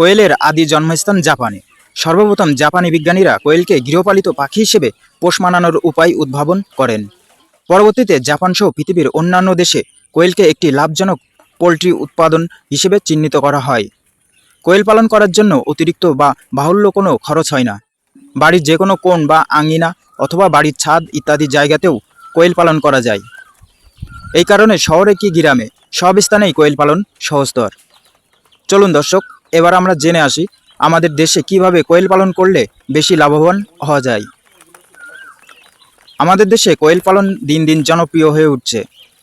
কোয়েলের আদি জন্মস্থান জাপানে। সর্বপ্রথম জাপানি বিজ্ঞানীরা কোয়েলকে গৃহপালিত পাখি হিসেবে পোষ মানানোর উপায় উদ্ভাবন করেন। পরবর্তীতে জাপান সহ পৃথিবীর অন্যান্য দেশে কোয়েলকে একটি লাভজনক পোলট্রি উৎপাদন হিসেবে চিহ্নিত করা হয়। কোয়েল পালন করার জন্য অতিরিক্ত বা বাহুল্য কোনো খরচ হয় না। বাড়ির যে কোনো কোণ বা আঙিনা অথবা বাড়ির ছাদ ইত্যাদি জায়গাতেও কোয়েল পালন করা যায়। এই কারণে শহরে কি গ্রামে সব স্থানেই কোয়েল পালন সহজতর। চলুন দর্শক এবার আমরা জেনে আসি আমাদের দেশে কীভাবে কোয়েল পালন করলে বেশি লাভবান হওয়া যায়। আমাদের দেশে কোয়েল পালন দিন দিন জনপ্রিয় হয়ে উঠছে।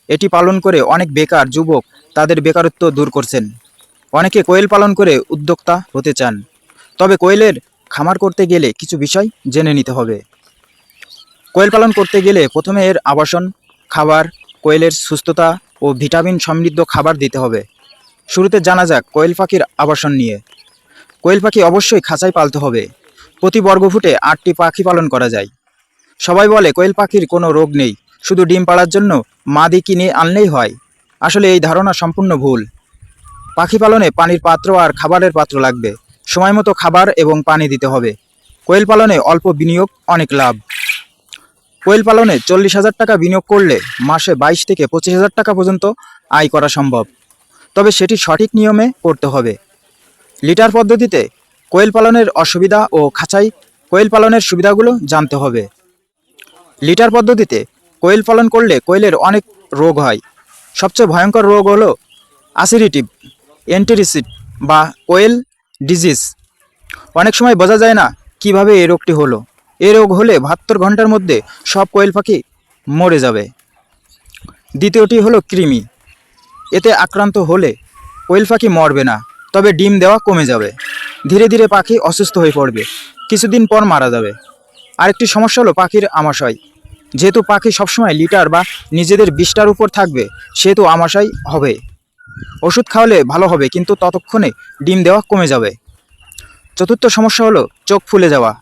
এটি পালন করে অনেক বেকার যুবক তাদের বেকারত্ব দূর করছেন। অনেকে কোয়েল পালন করে উদ্যোক্তা হতে চান। তবে কোয়েলের খামার করতে গেলে কিছু বিষয় জেনে নিতে হবে। কোয়েল পালন করতে গেলে প্রথমে এর আবাসন, খাবার, কোয়েলের সুস্থতা ও ভিটামিন সমৃদ্ধ খাবার দিতে হবে। শুরুতে জানা যাক কোয়েল পাখির আবাসন নিয়ে। কোয়েল পাখি অবশ্যই খাঁচায় পালতে হবে। প্রতি বর্গফুটে আটটি পাখি পালন করা যায়। সবাই বলে কোয়েল পাখির কোনো রোগ নেই, শুধু ডিম পাড়ার জন্য মাদি কিনে আনলেই হয়। আসলে এই ধারণা সম্পূর্ণ ভুল। পাখি পালনে পানির পাত্র আর খাবারের পাত্র লাগবে। সময় মতো খাবার এবং পানি দিতে হবে। কোয়েল পালনে অল্প বিনিয়োগ অনেক লাভ। কোয়েল পালনে চল্লিশ হাজার টাকা বিনিয়োগ করলে মাসে বাইশ থেকে পঁচিশ হাজার টাকা পর্যন্ত আয় করা সম্ভব। তবে সেটি সঠিক নিয়মে করতে হবে। লিটার পদ্ধতিতে কোয়েল পালনের অসুবিধা ও খাঁচাই কোয়েল পালনের সুবিধাগুলো জানতে হবে। লিটার পদ্ধতিতে কোয়েল পালন করলে কোয়েলের অনেক রোগ হয়। সবচেয়ে ভয়ঙ্কর রোগ হলো অ্যাসিডিটিভ এন্টেরিসিট বা কোয়েল ডিজিজ অনেক সময় বোঝা যায় না কীভাবে এই রোগটি হলো। এই রোগ হলে বাহাত্তর ঘণ্টার মধ্যে সব কোয়েল পাখি মরে যাবে। দ্বিতীয়টি হলো কৃমি। এতে আক্রান্ত হলে কোয়েল পাখি মরবে না, তবে ডিম দেওয়া কমে যাবে। ধীরে ধীরে পাখি অসুস্থ হয়ে পড়বে। কিছুদিন পর মারা যাবে। আরেকটি সমস্যা হলো পাখির আমাশয়। যেহেতু পাখি সবসময় লিটার বা নিজেদের বিষ্টার উপর থাকবে, সেহেতু আমাশয় হবে। ওষুধ খাওয়ালে ভালো হবে, কিন্তু ততক্ষণে ডিম দেওয়া কমে যাবে। চতুর্থ সমস্যা হলো চোখ ফুলে যাওয়া।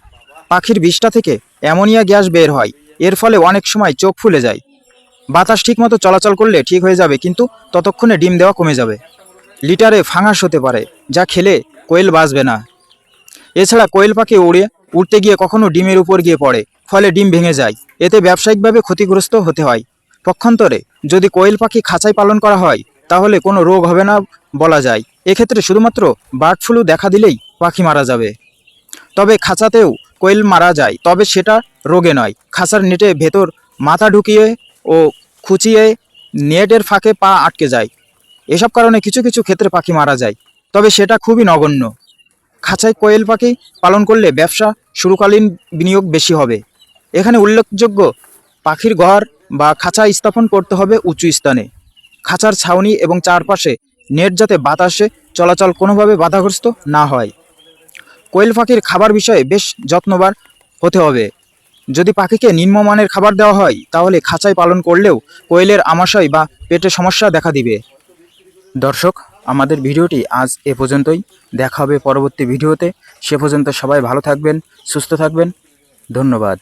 পাখির বিষ্টা থেকে অ্যামোনিয়া গ্যাস বের হয়। এর ফলে অনেক সময় চোখ ফুলে যায়। বাতাস ঠিকমতো চলাচল করলে ঠিক হয়ে যাবে, কিন্তু ততক্ষণে ডিম দেওয়া কমে যাবে। লিটারে ফাঙাস হতে পারে, যা খেলে কোয়েল বাঁচবে না। এছাড়া কোয়েল পাখি উড়ে উঠতে গিয়ে কখনো ডিমের উপর গিয়ে পড়ে, ফলে ডিম ভেঙে যায়। এতে ব্যবসায়িকভাবে ক্ষতিগ্রস্ত হতে হয়। পক্ষান্তরে, যদি কোয়েল পাখি খাঁচায় পালন করা হয়, তাহলে কোনো রোগ হবে না বলা যায়। এক্ষেত্রে শুধুমাত্র বার্ড ফ্লু দেখা দিলেই পাখি মারা যাবে। তবে খাঁচাতেও কোয়েল মারা যায়, তবে সেটা রোগে নয়। খাঁচার নেটে ভেতর মাথা ঢুকিয়ে ও খুঁচিয়ে নেটের ফাঁকে পা আটকে যায়। এসব কারণে কিছু কিছু ক্ষেত্রে পাখি মারা যায়, তবে সেটা খুবই নগণ্য। খাঁচায় কোয়েল পাখি পালন করলে ব্যবসা শুরুকালীন বিনিয়োগ বেশি হবে। এখানে উল্লেখযোগ্য পাখির ঘর বা খাঁচা স্থাপন করতে হবে উঁচু স্থানে। খাঁচার ছাউনি এবং চারপাশে নেট যাতে বাতাসে চলাচল কোনোভাবে বাধাগ্রস্ত না হয়। কোয়েল পাখির খাবার বিষয়ে বেশ যত্নবার হতে হবে। যদি পাখিকে নিম্নমানের খাবার দেওয়া হয়, তাহলে খাঁচায় পালন করলেও কোয়েলের আমাশয় বা পেটে সমস্যা দেখা দিবে। দর্শক, আমাদের ভিডিওটি আজ এ পর্যন্তই। দেখা হবে পরবর্তী ভিডিওতে। সে পর্যন্ত সবাই ভালো থাকবেন, সুস্থ থাকবেন। ধন্যবাদ।